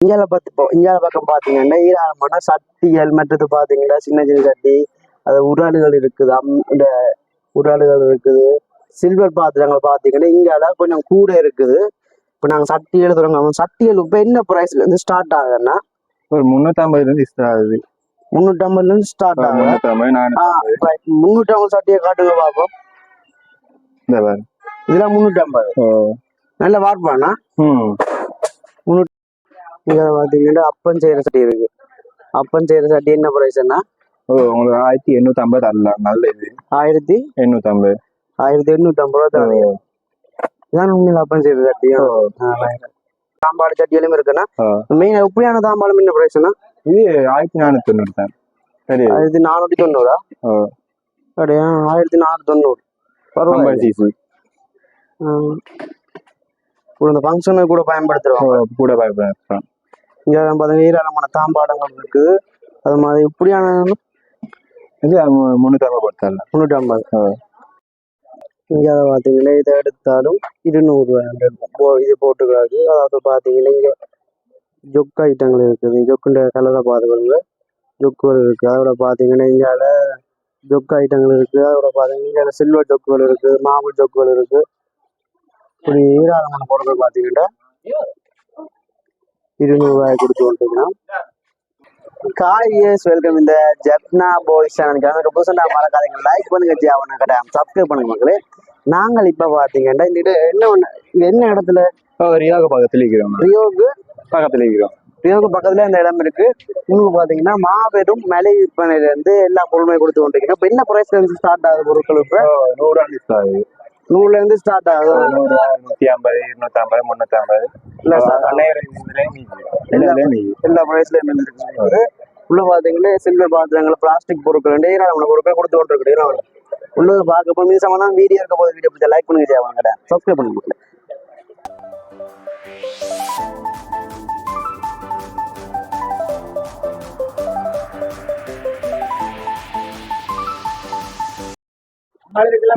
இந்தியால பார்த்து இப்போ இந்தியால பக்கம் பார்த்தீங்கன்னா ஈராளமான சட்டிகள் மற்றது பார்த்தீங்கன்னா சின்ன சின்ன சட்டி அது உருளாடுகள் இருக்குது அம் இந்த உருளாடுகள் இருக்குது. சில்வர் பாத்திரங்கள் பார்த்தீங்கன்னா இந்தியால கொஞ்சம் கூட இருக்குது. இப்போ நாங்கள் சட்டிகள் தொடங்க சட்டிகள் இப்போ என்ன ப்ரைஸ்ல இருந்து ஸ்டார்ட் ஆகுதுன்னா ஒரு முன்னூத்தம்பதுல இருந்து ஸ்டார்ட் ஆகுது. முந்நூற்றம்பதுல இருந்து ஸ்டார்ட் ஆகுது. முந்நூற்றம்பது சட்டியை காட்டுங்க பார்ப்போம் இதெல்லாம் முந்நூற்றம்பது நல்ல ம். இதில் பார்த்தீங்கன்னா அப்பம் செய்கிற சட்டி இருக்கு. அப்பம் செய்கிற சட்டி என்ன ப்ரைஸ்னா ஓ உங்களுக்கு ஆயிரத்தி எண்ணூத்தி ஐம்பது தரலாம் நல்ல இது. ஆயிரத்தி எண்ணூத்தி ஐம்பது. ஆயிரத்தி எண்ணூற்றம்பது ரூபா தரீங்க இதான் உண்மையில் அப்பம் செய்கிற சட்டியும் சாம்பாடு சட்டியிலும் இருக்குன்னா. மெயின் எப்படியான தாம்பாளம் என்ன ப்ரைஸ்னா இது ஆயிரத்தி நானூத்தி தொண்ணூறு தான். சரி. ஆயிரத்தி நானூற்றி தொண்ணூறா? ஓ. அப்படியா? ஆயிரத்தி நானூற்றி தொண்ணூறு. ஐம்பது பரவாயில்ல இந்த ஃபங்க்ஷனுக்கு கூட பயன்படுத்துகிறோம் கூட பயப்படுறேன் இங்கே பார்த்தீங்கன்னா ஏராளமான தாம்பாடங்கள் இருக்குது. அது மாதிரி இப்படியான இது மு- முன்னூத்தி ஐம்பது முந்நூற்றி ஐம்பது. இங்கே பார்த்தீங்கன்னா இதை எடுத்தாலும் இருக்கும் இது போட்டுக்கிறாரு அதாவது பார்த்தீங்கன்னா இங்கே ஜொக்கு ஐட்டங்கள் இருக்குது. ஜொக்குன்ற கலரை பார்த்துக்கோங்க ஜொக்குகள் இருக்குது. அதோட பார்த்தீங்கன்னா இங்கால ஜொக்கு ஐட்டங்கள் இருக்குது. அதோட பார்த்தீங்கன்னா இங்கே சில்வர் ஜொக்குகள் இருக்குது. மாவு ஜொக்குகள் இருக்குது. இப்படி ஏராளமான பொருட்கள் பார்த்தீங்கன்னா இருநூறுவாய் கொடுத்து கொண்டிருக்கிறோம் காய் இயர்ஸ் வெல்கம் இந்த ஜப்னா பாய்ஸ் சேனலுக்கு எனக்கு புதுசாக மறக்காதீங்க. லைக் பண்ணுங்க ஜி அவனை கடை சப்ஸ்கிரைப் பண்ணுங்க மக்களே. நாங்கள் இப்போ பார்த்தீங்கன்னா இந்த என்ன ஒன்று என்ன இடத்துல? ரியாக பக்கத்துல இருக்கிறோம் ரியோவுக்கு பக்கத்துல இருக்கிறோம். ரியோவுக்கு பக்கத்துல இந்த இடம் இருக்கு. உங்களுக்கு பார்த்தீங்கன்னா மாபெரும் மலை விற்பனையில இருந்து எல்லா பொருளுமே கொடுத்து கொண்டிருக்கீங்க. இப்போ என்ன ப்ரைஸ்ல இருந்து ஸ்டார்ட் ஆகுது பொருட்கள் இப்போ? நூறு ஆகுது. நூறுல இருந்து ஸ்டார்ட் ஆகுது நூறு நூத்தி ஐம்பது இருநூத்தி ஐம்பது முன்னூத்தி ஐம்பது. இல்ல எல்லா ப்ரைஸ்லயும் இருக்கு. உள்ள பாத்தீங்கன்னா சில்வர் பாத்திரங்கள் பிளாஸ்டிக் பொருட்கள் ஏராளமான பொருட்கள் கொடுத்து கொண்டிருக்கிறேன் உள்ளது பார்க்க போது மீசமா தான் வீடியோ இருக்க போது வீடியோ பிடிச்சா லைக் பண்ணுங்க ஜெயவாங்க கடை சப்ஸ்கிரைப் பண்ணுங்க மக்களே.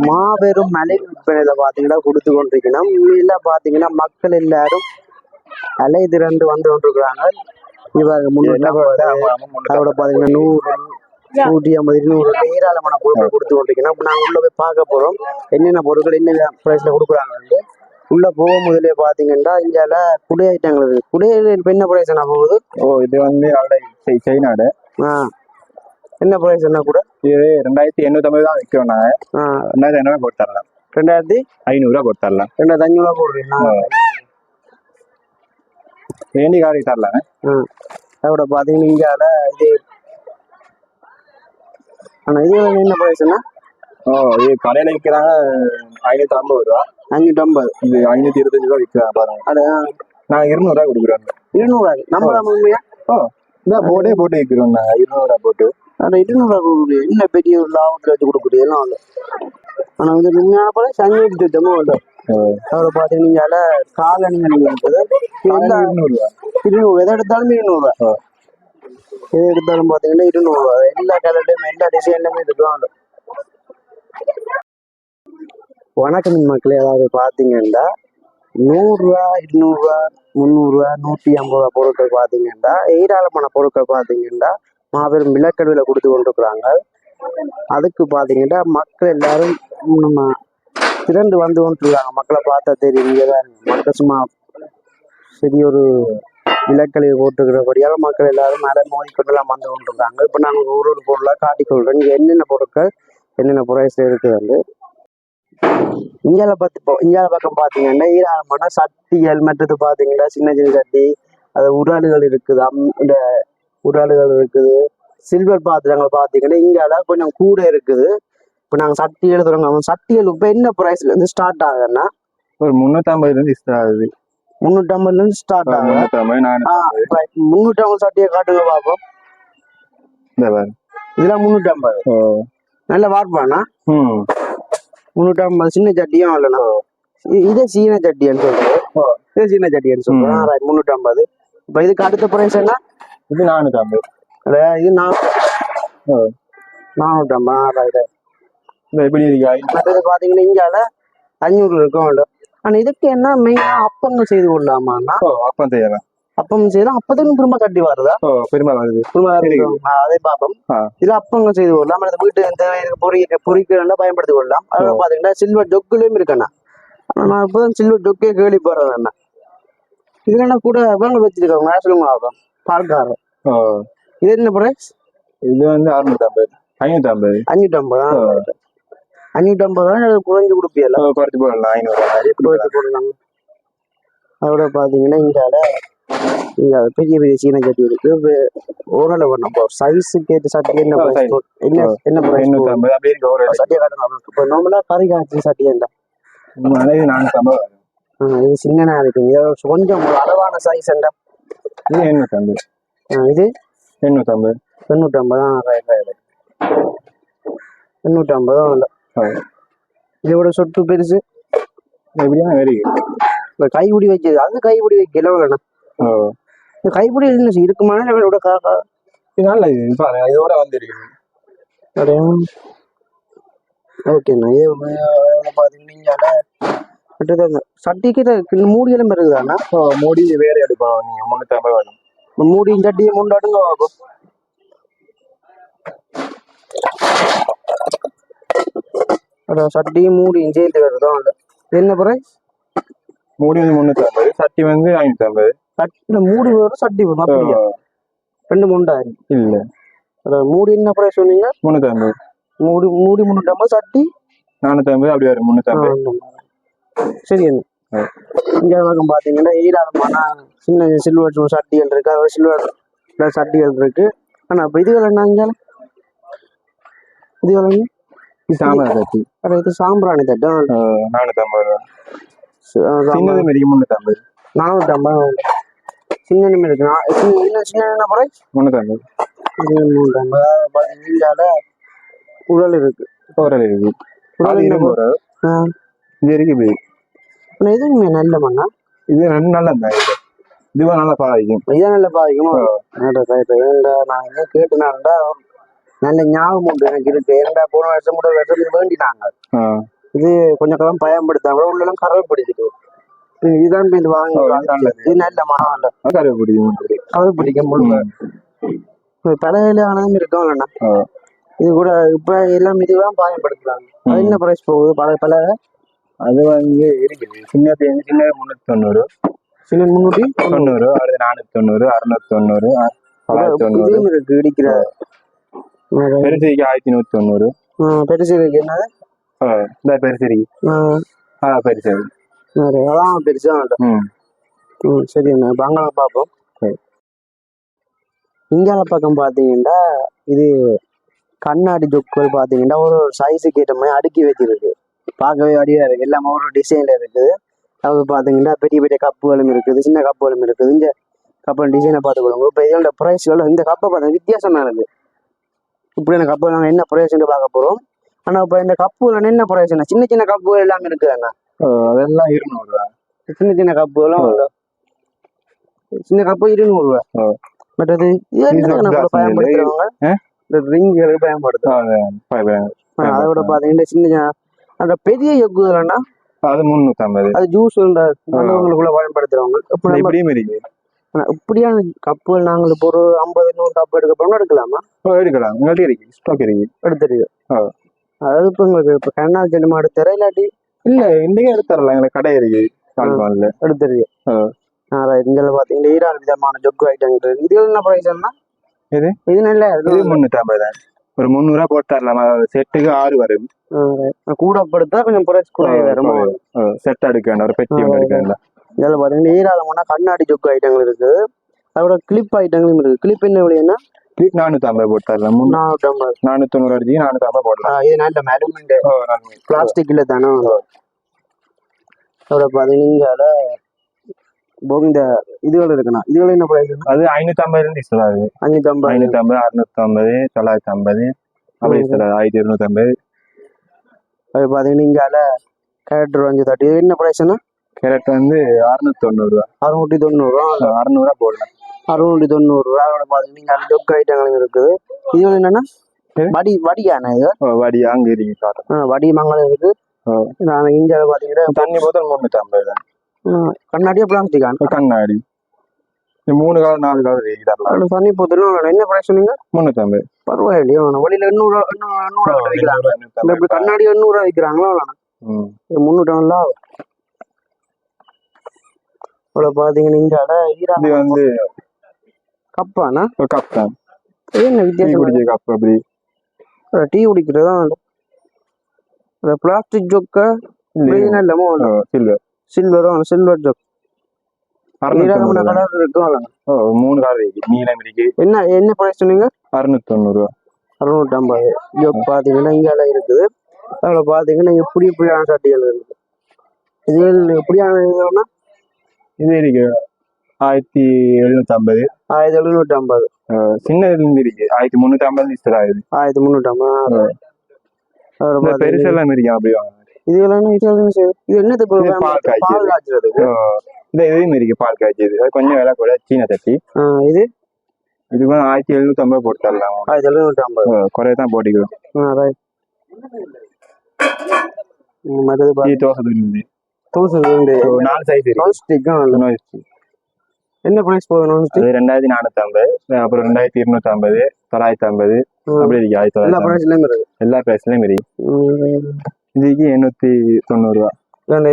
மாபெரும் மலை விற்பனையில பாத்தீங்கன்னா கொடுத்து கொண்டிருக்கணும் இல்ல பாத்தீங்கன்னா மக்கள் எல்லாரும் அலை திரண்டு வந்து கொண்டிருக்கிறாங்க. இவங்க முன்னூத்தி அதோட பாத்தீங்கன்னா நூறு நூற்றி ஐம்பது இருநூறு ஏராளமான பொருட்கள் கொடுத்து கொண்டிருக்கணும் இப்போ நாங்கள் உள்ள போய் பார்க்க போறோம். என்னென்ன பொருட்கள் என்னென்ன ப்ரைஸ்ல கொடுக்குறாங்க வந்து. உள்ள போக முதலே பாத்தீங்கன்னா இங்கால குடை ஐட்டங்கள் இருக்கு குடையில என்ன ப்ரைஸ் என்ன போகுது? ஓ இது வந்து சைனாடு ஆ. என்ன ப்ரைஸ் என்ன கூட? இது ரெண்டாயிரத்தி எண்ணூத்தி ஐம்பது தான் விற்கிறோம் நாங்க. ஆ. ரெண்டாயிரத்தி ஐநூறு போட்டு தரலாம். ரெண்டாயிரத்தி? ஐநூறு ரூபா போட்டு தரலாம். ரெண்டாயிரத்தி அஞ்சூறுவா போடுறீங்களா? வேண்டி காரி தரலாம். ஆ. அதோட பாத்தீங்கன்னா இங்கால இது ஆனா இது என்ன ப்ரைஸ்னா ஓ இது கடையில விற்கிறாங்க ஐநூத்தி ஐம்பது ரூபா. அஞ்சூற்றி ஐம்பது இது ஐநூத்தி இருபத்தஞ்சு ரூபா விற்கிறாங்க பாருங்க. அட நான் இருநூறு ரூபா கொடுக்குறோம். இருநூறுவா நம்பலாம் உண்மையா ஓ இந்த போட்டே போட்டு விற்கிறோம் நாங்க இருநூறு ரூபா போட்டு ஆனா இருநூறுவா கொடுக்குறது என்ன பெரிய ஒரு லாபத்துல வச்சு கொடுக்குறது எல்லாம் இல்லை ஆனா இது உண்மையான போல சஞ்சீவி திட்டமும் இல்லை. அவரை காலணிகள் இருக்குது. காலையில இருநூறு. எதை எடுத்தாலும் இருநூறுவா. எது எடுத்தாலும் பார்த்தீங்கன்னா இருநூறுவா. எல்லா கலர்லையும் எல்லா டிசைன்லையுமே இருக்கலாம் வணக்கம் மக்களே அதாவது பார்த்தீங்கன்னா நூறுரூவா இருநூறுவா முந்நூறுரூவா நூற்றி ஐம்பது ரூபா பொருட்கள் பார்த்தீங்கன்னா ஏராளமான பொருட்கள் பார்த்தீங்கன்னா மாபெரும் விலக்கடுவில் கொடுத்து கொண்டிருக்கிறாங்க. அதுக்கு பார்த்தீங்கன்னா மக்கள் எல்லாரும் நம்ம திரண்டு வந்து கொண்டிருக்காங்க. மக்களை பார்த்தா தெரியும் இங்கே தான் மக்கள் சும்மா சரி ஒரு விலக்கழிவு போட்டுக்கிறபடியால் மக்கள் எல்லாரும் மேலே மோதிக்கொண்டுலாம் வந்து கொண்டிருக்காங்க. இப்போ நாங்கள் ஒரு ஒரு பொருளாக காட்டிக்கொள்கிறோம் இங்கே என்னென்ன பொருட்கள் என்னென்ன ப்ரைஸ் இருக்குது வந்து? பார்த்து இப்போ இந்தியால பக்கம் பார்த்தீங்கன்னா ஈராளமான சட்டிகள் மற்றது பார்த்தீங்கன்னா சின்ன சின்ன சட்டி அது உருளாடுகள் இருக்குது. அம் இந்த உருளாடுகள் இருக்குது. சில்வர் பாத்திரங்கள் பார்த்தீங்கன்னா இங்கால கொஞ்சம் கூட இருக்குது. இப்போ நாங்கள் சட்டிகள் தொடங்க சட்டிகள் இப்போ என்ன ப்ரைஸ்ல இருந்து ஸ்டார்ட் ஆகுதுன்னா? ஒரு இருந்து ஸ்டார்ட் ஆகுது. முந்நூற்றம்பதுல இருந்து ஸ்டார்ட் ஆகுது. முந்நூற்றம்பது சட்டியை காட்டுங்க பார்ப்போம் இதெல்லாம் முந்நூற்றம்பது நல்ல ம். முந்நூற்றம்பது சின்ன சட்டியும் இல்லைண்ணா. இதே சீன சட்டின்னு சொல்றேன். இது சீன சட்டின்னு சொல்றேன். முந்நூற்றம்பது இப்போ இதுக்கு அடுத்த ப்ரைஸ் என்ன? இது நானூத்தி ஐம்பது இது நான் நானூற்றம்பது ரைட் இந்த எப்படி இருக்கு? மற்றது பார்த்தீங்கன்னா இங்கால அஞ்சூறு இருக்கும் உண்டு ஆனால் இதுக்கு என்ன மெயினாக அப்பங்கள் செய்து கொள்ளலாமாண்ணா அப்பம் செய்யலாம் அப்பம் செய்யலாம் அப்பத்துக்கு திரும்ப கட்டி வருதா? பெருமா வருது. ஆ, அதே பாப்போம் ஆ. இதுல அப்பங்கள் செய்து கொள்ளலாம். அந்த வீட்டு தேவையான பொறிக்க பொறிக்க பயன்படுத்தி கொள்ளலாம். அதுல பாத்தீங்கன்னா சில்வர் ஜொக்குலயும் இருக்கண்ணா நான் இப்பதான் சில்வர் ஜொக்கே கேள்வி போறேன் அண்ணா இதுல என்ன கூட வேங்க வச்சிருக்காங்க. சொல்லுங்க ஆகும். பால்காரர் ஓ இது என்ன பிரைஸ் இது வந்து அறுநூத்தி ஐம்பது ஐநூத்தி ஐம்பது அஞ்சூற்றி ஐம்பது அஞ்சூற்றி ஐம்பது தான் குறைஞ்சு கொடுப்பியல குறைச்சு போடலாம் ஐநூறு குறைச்சு போடலாம் அதோட பாத்தீங்கன்னா இங்கால இங்க பெரிய பெரிய சீன சட்டி இருக்கு ஓரளவு நம்ம சைஸுக்கு ஏற்ற சட்டி என்ன என்ன என்ன பிரைஸ் ஐநூத்தி ஐம்பது அப்படி இருக்கு ஒரு சட்டியை காட்டுங்க இப்போ நார்மலா கறி காய்ச்சி சட்டி என்ன இது நானூத்தி ஐம்பது சின்னனா இருக்கு கொஞ்சம் அளவான சைஸ் என்ன இது எண்ணூத்தி ஐம்பது இது? எண்ணூத்தி ஐம்பது எண்ணூற்றி ஐம்பது தான் ரைட் ரைட் தான் இல்லை ஓ. இதோட சொட்டு பெருசு? எப்படியா இருக்கு இந்த கைப்பிடி வைக்கிறது அது கைப்பிடி வைக்கல வேணாம் இந்த கைப்பிடி என்ன இருக்குமான இவனோட காக்கா இது நல்ல இது இதோட வந்துருக்கு ஓகேண்ணா இது பார்த்தீங்கன்னா சட்டிக்கு இது மூடி எல்லாம் இருக்குதாண்ணா மூடி வேற எடுப்போம் நீங்க முன்னூத்தி ஐம்பது வரும் மூடியும் சட்டியை முண்டாடுங்க ஆகும் அதான் சட்டியும் மூடியும் சேர்ந்து வருதோ என்ன பிரைஸ் மூடி வந்து முன்னூத்தி ஐம்பது சட்டி வந்து ஐநூத்தி ஐம்பது. சட்டியில் மூடி வரும் சட்டி வரும் அப்படியா? ரெண்டு முண்டாயிரம். இல்ல. அதான் மூடி என்ன பிரைஸ் சொன்னீங்க? முன்னூத்தி ஐம்பது. மூடி மூடி முன்னூற்றம்பது சட்டி? நானூத்தி ஐம்பது அப்படி வரும் முன்னூத்தி ஐம்பது. சரி. இங்க பக்கம் பாத்தீங்கன்னா ஈராளமான சின்ன சில்வர் சட்டிகள் இருக்கு. அதோட சில்வர் சட்டிகள் இருக்கு. ஆனா அப்ப இதுகள் என்ன இங்க? இதுகள் என்ன? இது சாம்பார் சட்டி அட, இது சாம்பிராணி தட்டு. நானூத்தி ஐம்பது சின்னது மாரி முன்னூத்தி ஐம்பது நானூற்றி ஐம்பது சின்ன இருக்கு. நான் சின்ன சின்ன பிரைஸ் முன்னூத்தி ஐம்பது ஐம்பது உடல் இருக்கு. ஒரு இருக்கு. உடல் அது இது இருக்கு இது ஆனா எதுவுமே நல்ல மண்ணா? இது ரெண்டு இது. இதுவா நல்லா பாதிக்கும். இதான் நல்ல பாதிக்குமா? ஏண்டா நான் என்ன கேட்டுனாண்டா நல்ல ஞாபகம் உண்டு எனக்கு இருக்கு ஏன்டா போன வருஷம் கூட வருஷம் இது வேண்டினாங்க. இது கொஞ்சம் காலம் பயன்படுத்தாங்க உள்ள எல்லாம் கறவை பிடிச்சிட்டு. இது இதுதான் இது வாங்கி இது. இது நல்ல மரம் இல்ல கருவை பிடிக்கும். கறவை பிடிக்க முழுக்க பழையில ஆனதும் இருக்கும் இல்லைண்ணா ஓ. இது கூட இப்ப எல்லாம் இதுதான் பயன்படுத்துறாங்க. என்ன பிரைஸ் போகுது? பழைய பழைய அது வந்து இருக்குது. சின்ன தேங்காய் சின்ன முன்னூத்தி தொண்ணூறு. சின்ன முன்னூற்றி தொண்ணூறு அடுத்து நானூத்தி தொண்ணூறு அறுநூத்தி தொண்ணூறு தொள்ளாயிரத்தி தொண்ணூறு. இருக்கு இடிக்கிற பெருசிக்கு ஆயிரத்தி நூத்தி தொண்ணூறு. பெருசு இருக்கு என்னது? ஆ, இந்த பெருசிக்கு ஆ, ஆ பெருசு அதான் பெருசா ம். ம் சரி அண்ணா இப்போ பார்ப்போம். இங்கால பக்கம் பார்த்தீங்கன்னா இது கண்ணாடி ஜொக்குகள் பார்த்தீங்கன்னா ஒரு சைஸுக்கு ஏற்ற மாதிரி அடுக்கி வச்சிருக்கு பார்க்கவே வடிவா இருக்கு. எல்லாமே ஒரு டிசைன்ல இருக்குது. அது பார்த்தீங்கன்னா பெரிய பெரிய கப்புகளும் இருக்குது. சின்ன கப்புகளும் இருக்குது. இந்த கப்பல் டிசைனை பார்த்துக்கொள்ளுங்க இப்போ இதோட ப்ரைஸ்கள் இந்த கப்பை பார்த்தா வித்தியாசமா இருக்கு. இப்படியான கப்பு நாங்கள் என்ன ப்ரைஸ்ன்னு பார்க்க போகிறோம் ஆனால் இப்போ இந்த கப்புகள் என்ன ப்ரைஸ் சின்ன சின்ன கப்புகள் எல்லாமே இருக்குது அண்ணா. அதெல்லாம் இருநூறு ரூபா. சின்ன சின்ன கப்புகளும். சின்ன கப்பு இருநூறு ரூபா. ஓ. பட் அது இது என்ன இது கணக்குல glass பயன்படுத்துறவங்க? இந்த ரிங்களுக்கு பயன்படுத்தும் அது அதோட பாத்தீங்கன்னா சின்ன சின்ன- அந்த பெரிய எக்குலன்னா அது முன்னூத்தி ஐம்பது அது ஜூஸ் இந்த நல்லவங்களுக்குள்ள பயன்படுத்துறவங்க. இப்படியும் இருக்கு. இப்படியான கப்புகள் நாங்கள் இப்போ ஒரு ஐம்பது நூறு கப் எடுக்க போறோம்னா எடுக்கலாமா எடுக்கலாம். உங்கள்ட்ட இருக்கு. ஸ்டாக் இருக்கு. எடுத்துருக்கு. அதாவது இப்போ உங்களுக்கு இப்போ கண்ணால் ஜென்மா எடுத்துற இல்லாட்டி? இல்ல இன்றைக்கே எடுத்துறலாம் எங்களுக்கு கடை இருக்கு. கால்பான்ல எடுத்துருக்கு. இதில் பார்த்தீங்கன்னா ஈரான் விதமான ஜொக்கு ஐட்டம் இருக்கு. இது என்ன ப்ரைஸ்னா எது? இது நல்ல இது முன்னூத்தி ஐம்பது தான் ஒரு முந்நூறுவா போட்டு தரலாம் செட்டுக்கு ஆறு வரும். கூட படுத்தா கொஞ்சம் ப்ரைஸ் கூட வரும்? செட் எடுக்க வேண்டாம். ஒரு பெட்டி ஒன்று எடுக்க வேண்டாம். இதில் பார்த்தீங்கன்னா ஈராளமான கண்ணாடி ஜொக்கு ஐட்டங்கள் இருக்குது அதோட கிளிப் ஐட்டங்களும் இருக்கு. கிளிப் என்ன விலைன்னா கிளிப் நானூத்தி ஐம்பது போட்டு தரலாம் நானூற்றி ஐம்பது நானூத்தி தொண்ணூறு அடிச்சு நானூத்தி ஐம்பது போடலாம். இது நல்ல நன்மை. பிளாஸ்டிக்ல தானே? அதோட பார்த்தீங்கன்னா இங்கே இந்த இதுகள் இருக்குண்ணா இதுகள் என்ன ப்ரைஸ் அது ஐநூத்தி ஐம்பது இருந்து சொல்லாது அஞ்சூற்றி ஐம்பது ஐநூத்தி ஐம்பது அறுநூத்தி ஐம்பது தொள்ளாயிரத்தி ஐம்பது அப்படி சொல்லாது ஆயிரத்தி இருநூத்தி ஐம்பது அது பார்த்தீங்கன்னா இங்கால கேரக்டர் அஞ்சு தேர்ட்டி இது என்ன ப்ரைஸ்னா கேரட் வந்து அறுநூத்தி தொண்ணூறு ரூபா? அறுநூற்றி தொண்ணூறுரூவா அறுநூறுவா போடலாம் அறுநூற்றி தொண்ணூறுரூவா அதோட பார்த்தீங்கன்னா இங்கே ஜொக்கு ஐட்டங்களும் இருக்குது. இது என்னன்னா. வடி வடியாண்ணா இது? வடி அங்க இருக்கு வடி மங்களம் இருக்கு. நான் இந்தியாவில் பார்த்தீங்கன்னா தண்ணி போத்தல் முன்னூத்தி ஐம்பது தான். கண்ணாடியா பிளாஸ்டிக் கண்ணாடி. மூணு கால் நாலு கால் இதெல்லாம் தண்ணி போத்துனா என்ன பிரைஸ் சொன்னீங்க? முந்நூற்றம்பது பரவாயில்லையோ வெளியில எண்ணூறு எண்ணூறு எண்ணூறு விற்கிறாங்க இந்த இப்படி கண்ணாடி எண்ணூறு விற்கிறாங்களோ ம். முந்நூற்றம்பதுல அவ்வளோ பார்த்தீங்கன்னா இங்க அட ஈரா இது வந்து ஒரு கப் தான். என்ன வித்தியாசம்? குடிச்ச கப் அப்படி. டீ குடிக்கிறதா? இந்த பிளாஸ்டிக் ஜொக்க இல்லாம சில்வர் சில்வரும் சில்வர் ஜொக் கலர் இருக்கும். ஓ மூணு கால் இருக்கு. நீலம் இருக்கு. என்ன என்ன பிரைஸ் சொன்னீங்க? அறுநூத்தி தொண்ணூறு ரூபா அறுநூற்றம்பது ஜொக் பார்த்தீங்கன்னா இங்கால இருக்குது. அதில் பார்த்தீங்கன்னா எப்படி எப்படியான சட்டிகள் இருக்குது. இது எப்படியான இதுனா இது இருக்கு. ஆயிரத்தி எழுநூத்தி ஐம்பது ஆயிரத்தி எழுநூற்றி ஐம்பது சின்ன இருந்து இருக்கு. ஆயிரத்தி முந்நூத்தி ஐம்பது ஆயிரத்தி இந்த பார்த்தீங்கன்னா பெருசெல்லாம் இருக்கு அப்படி வாங்க இது இது. இது என்னது இது பால் காய்ச்சறதுக்கு இந்த இதையும் இருக்கு பால் காய்ச்சது அது கொஞ்சம் விலை கூட சீன தட்டி இது? இது ஆயிரத்தி எழுநூத்தி ஐம்பது போட்டு தரலாம். ஆயிரத்தி எழுநூற்றி ஐம்பது. குறைய தான் போட்டிக்கிறோம் தோசை தௌசண்ட் ரெண்டு ஒரு நாலு சைஸ் இருக்கு. என்ன ப்ரைஸ் அது ரெண்டாயிரத்தி நானூத்தி ஐம்பது. அப்புறம் ரெண்டாயிரத்தி இருநூத்தி ஐம்பது தொள்ளாயிரத்தி ஐம்பது. அப்படி இருக்கு ஆயிரத்தி எல்லா ப்ரைஸ்லையும் இருக்கு. எல்லா பிரைஸ்லயும் இருக்கு. இதுக்கு எண்ணூத்தி தொண்ணூறு ரூபா.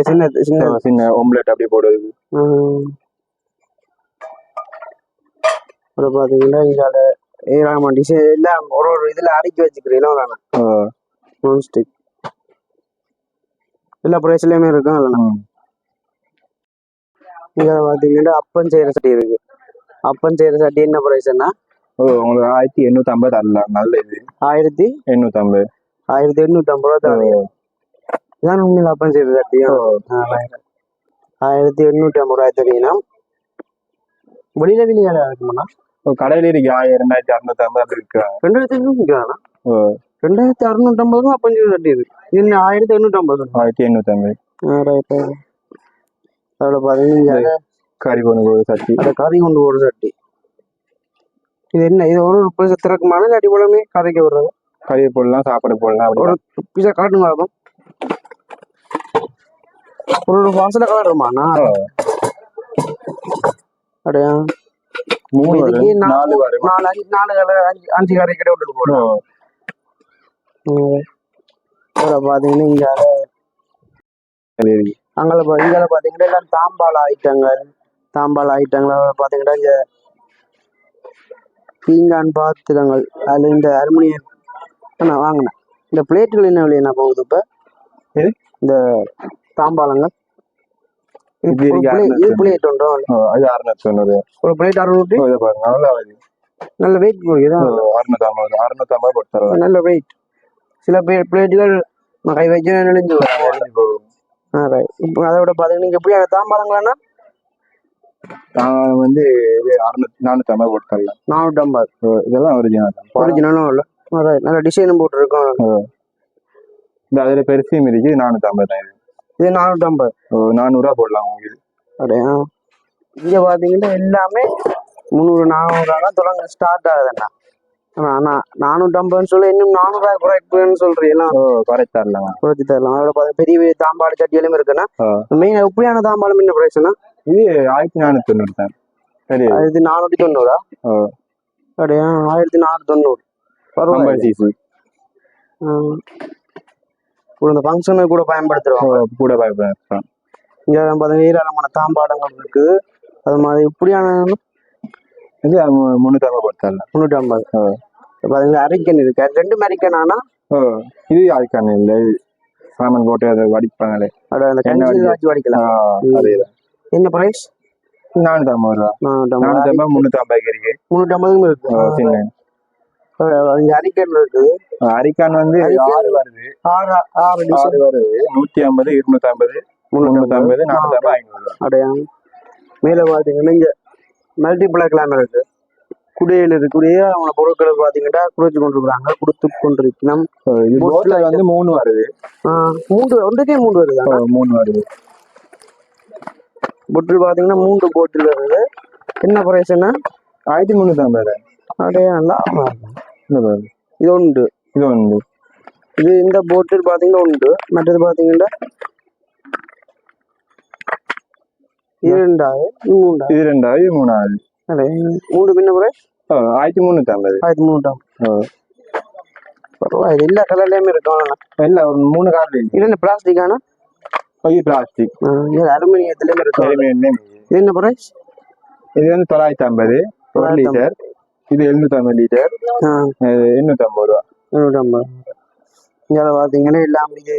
சின்ன சின்ன சின்ன omelette அப்படி போடுறது ம். அப்புறம் பார்த்தீங்கன்னா இங்கே ஏழாம் டிஷ் எல்லாம் ஒரு ஒரு இதில் அடுக்கி வச்சுக்கிறீங்களா ஆஹ் நான்ஸ்டிக் எல்லா ப்ரைஸ்லையுமே இருக்கும் ம். இங்கே பார்த்தீங்கன்னா அப்பம் செய்கிற சட்டி இருக்கு. அப்பம் செய்கிற சட்டி என்ன ப்ரைஸ்னா ஓ உங்களுக்கு ஆயிரத்தி எண்ணூத்தி ஐம்பது தரலாம். நல்ல இது ஆயிரத்தி எண்ணூத்தி ஐம்பது. ஆயிரத்தி எண்ணூற்றி ஐம்பது ரூபா தரீங்க இதான் உண்மையில் அப்பம் செய்கிற சட்டியும் ஆயிரத்தி எண்ணூற்றி ஐம்பது ரூபாய் தெரியும்னா வெளியில வெளியே இருக்குமாண்ணா கடையில இருக்கு ஆயிரம் ரெண்டாயிரத்தி அறுநூத்தி ஐம்பது அப்படி இருக்கிறாங்க ரெண்டாயிரத்தி ரெண்டாயிரத்தி அறுநூற்றம்பது ரூபா அப்பம் செய்கிற சட்டி இருக்கு இது என்ன ஆயிரத்தி எண்ணூற்றம்பது ஆயிரத்தி எண்ணூத்தி ஐம்பது அதில் பார்த்தீங்கன்னா கறி கொண்டு போகுது சட்டி அந்த கறி கொண்டு போகிற சட்டி இது என்ன இது ஒரு ஒரு பீஸ் திறக்குமான இல்லாட்டி போலமே கறிக்கு விடுறது கறி போடலாம் சாப்பாடு போடலாம் ஒரு பீஸா காட்டுங்க பார்ப்போம் ஒரு ஒரு வாசல காட்டுமாண்ணா அப்படியா? மூணு இதுக்கு நாலு நாலு அஞ்சு நாலு கடை அஞ்சு அஞ்சு கறி கடை விட்டுட்டு போடுறோம் அதில் பார்த்தீங்கன்னா இங்கே அங்கே இங்கே பார்த்தீங்கன்னா எல்லாம் தாம்பால் ஐட்டங்கள். தாம்பால் ஐட்டங்கள் பார்த்தீங்கன்னா இங்கே பீங்கான் பாத்திரங்கள் அதில் இந்த அலுமினியம் அண்ணா வாங்கினேன். இந்த பிளேட்டுகள் என்ன விலை என்ன போகுது இப்போ? இந்த தாம்பாளங்கள். இது இது அறுநூத்தி அறுநூத்தி தொண்ணூறு ஒரு பிளேட் அறுநூறு இதை பாருங்க. நல்லா நல்ல வெயிட் அறுநூத்தி ஐம்பது அறுநூத்தி ஐம்பது தரலாம் நல்ல வெயிட். சில பிளே பிளேட்டுகள் கை வச்சு நெளிஞ்சு இப்போ அதை விட பார்த்தீங்கன்னா இங்கே எப்படி தாம்பாளங்களாண்ணா நான் வந்து இது அறுநூத்தி நானூத்தி ஐம்பது போட்டு தரலாம். ஓ, இதெல்லாம் ஒரிஜினல் ஒரிஜினலும் இல்லை. நல்ல டிசைனும் போட்டிருக்கோம். இந்த அதுல பெருசும் இருக்கு இது நானூத்தி ஐம்பது தான் இது நானூற்றம்பது. ஓ, நானூறுரூவா போடலாம் உங்களுக்கு. அப்படியா? இங்கே பார்த்தீங்கன்னா எல்லாமே முந்நூறு நானூறுரூவா தொடங்க ஸ்டார்ட் ஆகுதுண்ணா. ஆனால் நானூற்றம்பதுன்னு சொல்லி இன்னும் நானூறுரூவா குறைப்புன்னு சொல்கிறீங்களா ஓ குறைச்சு தரலாம்? குறைச்சி தரலாம். அதோட பார்த்தா பெரிய பெரிய தாம்பாடு சட்டிகளும் இருக்குண்ணா. ஆ. மெயின் எப்படியான தாம்பாளம் என்ன ப்ரைஸ்ண்ணா இது ஆயிரத்தி நானூத்தி தொண்ணூறு தான். சரி. ஆயிரத்தி நானூற்றி தொண்ணூறா ஓ அப்படியா? ஆயிரத்தி நானூற்றி தொண்ணூறு பரவாயில்ல இப்போ இந்த ஃபங்க்ஷனுக்கு கூட பயன்படுத்துகிறோம் கூட பயப்பட இங்கே பார்த்தீங்கன்னா ஏராளமான தாம்பாடங்கள் இருக்குது. அது மாதிரி இப்படியான இது மு- முன்னூத்தி ஐம்பது தரலாம் முந்நூற்றி ஐம்பது பார்த்தீங்கன்னா அரிக்கன் இருக்கு. ரெண்டு அரிக்கன் ஆனால் ஓ இது அதுக்கான இல்லை. சாமான் போட்டு அதை வடிப்பாங்களே. வடிக்கலாம். என்ன ப்ரைஸ் நானூத்தி ஐம்பது ரூபா. நானூத்தி நானூற்றம்பது ஐம்பது முன்னூத்தி ஐம்பது இருக்கு. முந்நூற்றி ஐம்பதும் இருக்கு அரிக்கன் இருக்குது அரிக்கான் வந்து ஆறு வருது. ஆறு ஆறு ஆறு வருது. நூத்தி ஐம்பது இருநூத்தி ஐம்பது முன்னூத்தி ஐம்பது நானூத்தி ஐம்பது. ஐநூறு அப்படியா? மேலே பார்த்தீங்கன்னா இங்கே கிளாமர் இருக்கு. குடியில் இருக்கக்கூடிய அவங்க பொருட்களை பார்த்தீங்கன்னா குறைச்சி கொண்டிருக்கிறாங்க கொடுத்து கொண்டிருக்கணும். வந்து மூணு வருது. மூன்று ஒன்றுக்கே மூன்று வருதா? மூணு வருது. பொட்டில் பார்த்தீங்கன்னா மூன்று போட்டில் வருது என்ன ப்ரைஸ்னா ஆயிரத்தி முன்னூத்தி ஐம்பது. அப்படியே? நல்லா இருக்கும். இது ஒன்று இது இந்த பார்த்தீங்கன்னா உண்டு மற்றது பார்த்தீங்கன்னா இரண்டாவது இது மூன்றாவது இது மூன்று பின்ன கூட ஓ, ஆயிரத்தி முந்நூற்றி ஐம்பது ஆயிரத்தி முந்நூற்றாம் ஓ. பரவாயில்ல எல்லா கலர்லயுமே இருக்கும் எல்லாம் ஒரு மூணு கார்டு இது என்ன பிளாஸ்டிக்கான இது பிளாஸ்டிக் இது அலுமினியத்துலயும் இருக்கும் என்ன பிரைஸ் இது வந்து தொள்ளாயிரத்தி ஐம்பது ஒரு லிட்டர் இது எழுநூத்தி ஐம்பது லிட்டர் ஆ. எண்ணூத்தி ஐம்பது ரூபா. முந்நூற்றம்பது இங்கே பார்த்தீங்கன்னா எல்லாம் இது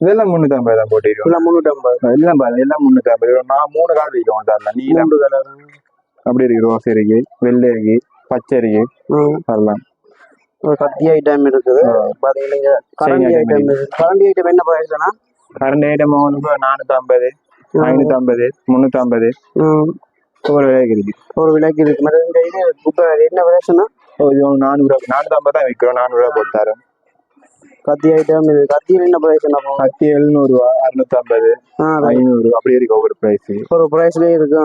இதெல்லாம் முன்னூத்தி ஐம்பது தான் போட்டிருக்கோம். எல்லாம் முந்நூற்றம்பது எல்லாம் பாருங்க எல்லாம் முன்னூத்தி ஐம்பது நான் மூணு கார்டு இருக்கோம் தரல நீலம் மூன்று கலர் அப்படி இருக்கு ரோஸ் இருக்கு வெள்ளை இருக்கு பச்சை இருக்கு. அதெல்லாம். கத்தி ஐட்டம் இருக்குது. பார்த்தீங்கன்னா இங்க கரண்டி ஐட்டம் கரண்டி ஐட்டம் என்ன பிரைஸ்னா கரண்ட் ஐட்டம் நானூத்தி ஐம்பது ஐநூத்தி ஐம்பது முன்னூத்தி ஐம்பது ஒரு விலைக்கு இருக்கு. ஒரு விலைக்கு இருக்கு. மாதிரி இந்த இது இப்போ என்ன இது ஒரு நானூறு ரூபா. நானூத்தி ஐம்பது தான் விற்கிறோம் நானூறு ரூபா போட்டாரு கத்தி ஐட்டம் இது. கத்தியில் என்ன பிரைஸ் என்ன போகும் பத்து எழுநூறு ரூபா அறுநூத்தி ஐம்பது. ஐநூறு அப்படி இருக்கு ஒவ்வொரு பிரைஸ் ஒரு பிரைஸ்லயே இருக்கு.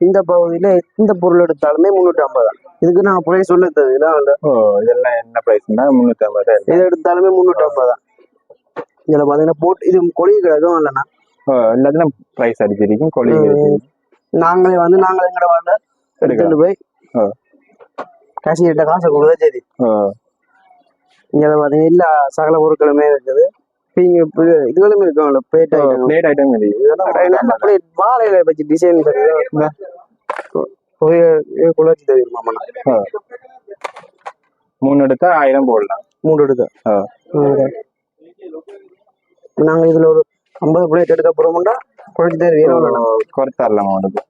இந்த பகுதியில எந்த பொருள் எடுத்தாலுமே முந்நூற்றி ஐம்பது இதுக்கு நான் பிரைஸ் சொல்ல தெரியல ஓ இதெல்லாம் என்ன பிரைஸ்னா முன்னூத்தி ஐம்பது தான். எது எடுத்தாலுமே முந்நூற்றி ஐம்பது தான். இதுல பாத்தீங்கன்னா போட்டு இது கொழி கிடக்கும் இல்லைண்ணா எல்லாத்துலயும் பிரைஸ் அடிச்சிருக்கும் இருக்கு நாங்களே வந்து நாங்களே எங்கட வரல எடுத்துட்டு போய். கேஷியர்கிட்ட காசை கொடுத்தா சரி இங்க பாத்தீங்கன்னா எல்லா சகல பொருட்களுமே இருக்குது. இது இதுகளுமே இருக்கும் பிளேட் ஐட்டம் பிளேட் ஐட்டம் இதெல்லாம் பிளேட் வாழையில வச்சு டிசைன் குளிர்ச்சி தெரியுமா. மூணு எடுத்தா ஆயிரம் போடலாம். மூணு எடுத்து. ஓ. நாங்க இதுல ஒரு ஐம்பது பிளேட் எடுக்க போறோம்டா குளிர்ச்சி தெரியும் குறைச்சு தரலாம் அவனுக்கு.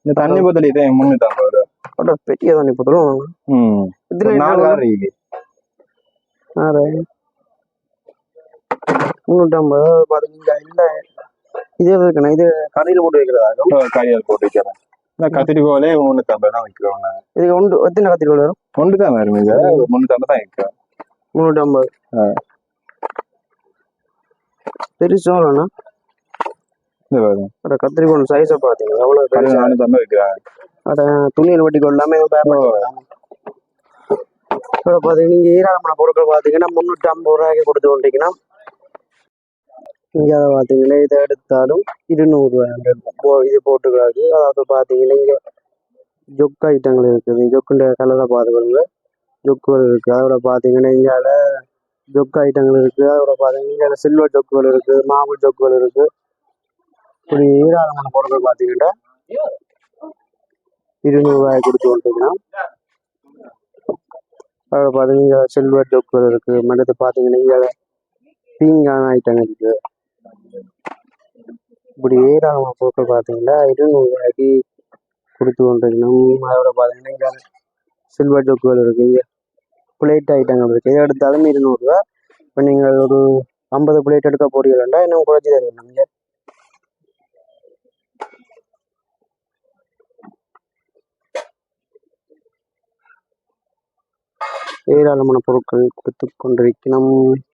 இந்த தண்ணி போத்தல் இதே முன்னூத்தி ஐம்பது ரூபா. பெரிய தான் இப்போ தரும் ம். இதுல ஒரு நாலு கார் இருக்கு முந்நூற்றம்பது பாத்தீங்கன்னா இல்ல. இது இருக்கணும் இது கடையில் போட்டு வைக்கிறதா? ஓ, கையால் போட்டு வைக்கிறேன். இந்த கத்திரிக்கோலே முன்னூத்தி ஐம்பது தான் விற்கிறோம் நாங்க. இது ஒன்று எத்தனை கத்திரிக்கோள் வரும்? ஒன்று தான் வரும் இது. முன்னூத்தி ஐம்பது தான் விற்கிறோம். முந்நூற்றம்பது ஆ. பெருசும் இல்லைண்ணா அட கத்திரிக்கோள் சைஸை பார்த்தீங்க எவ்வளோ நானூத்தி ஐம்பது விற்கிறாங்க அட துணியில் வட்டி கொள்ளாம இப்போ பார்த்தீங்கன்னா நீங்கள் ஈராளமான பொருட்கள் பார்த்தீங்கன்னா முந்நூற்றி ஐம்பது ரூபாய்க்கு கொடுத்து கொண்டீங்கன்னா இங்கே பார்த்தீங்கன்னா இதை எடுத்தாலும் இருநூறுவா இது போட்டுக்கிறாரு அதாவது பார்த்தீங்கன்னா இங்கே ஜொக்கு ஐட்டங்கள் இருக்குது. ஜொக்குன்ற கலரை பார்த்துக்கோங்க ஜொக்குகள் இருக்குது அதோட பார்த்தீங்கன்னா இங்கால ஜொக்கு ஐட்டங்கள் இருக்குது அதோட பார்த்தீங்கன்னா சில்வர் ஜொக்குகள் இருக்குது மாவு ஜொக்குகள் இருக்குது இப்படி ஈராளமான பொருட்கள் பார்த்தீங்கன்னா இருநூறுவாயை கொடுத்து கொண்டீங்கன்னா அதில் பார்த்தீங்கன்னா சில்வர் ஜொக்குகள் இருக்குது மற்றது பார்த்தீங்கன்னா இங்கே பீங்கான ஐட்டங்கள் இருக்குது இப்படி ஏராளமான பொருட்கள் பார்த்தீங்கன்னா இருநூறுவாய்க்கு கொடுத்து கொண்டிருக்கணும் அதோட பார்த்தீங்கன்னா இங்கே சில்வர் ஜொக்குகள் இருக்குது பிளேட் ஐட்டங்கள் இருக்குது எது எடுத்தாலும் இருநூறுவா. இப்போ நீங்கள் ஒரு ஐம்பது பிளேட் எடுக்க போறீங்களா இன்னும் குறைச்சி தருவோம் நீங்கள் ஏராளமான பொருட்கள் கொடுத்து கொண்டிருக்கணும்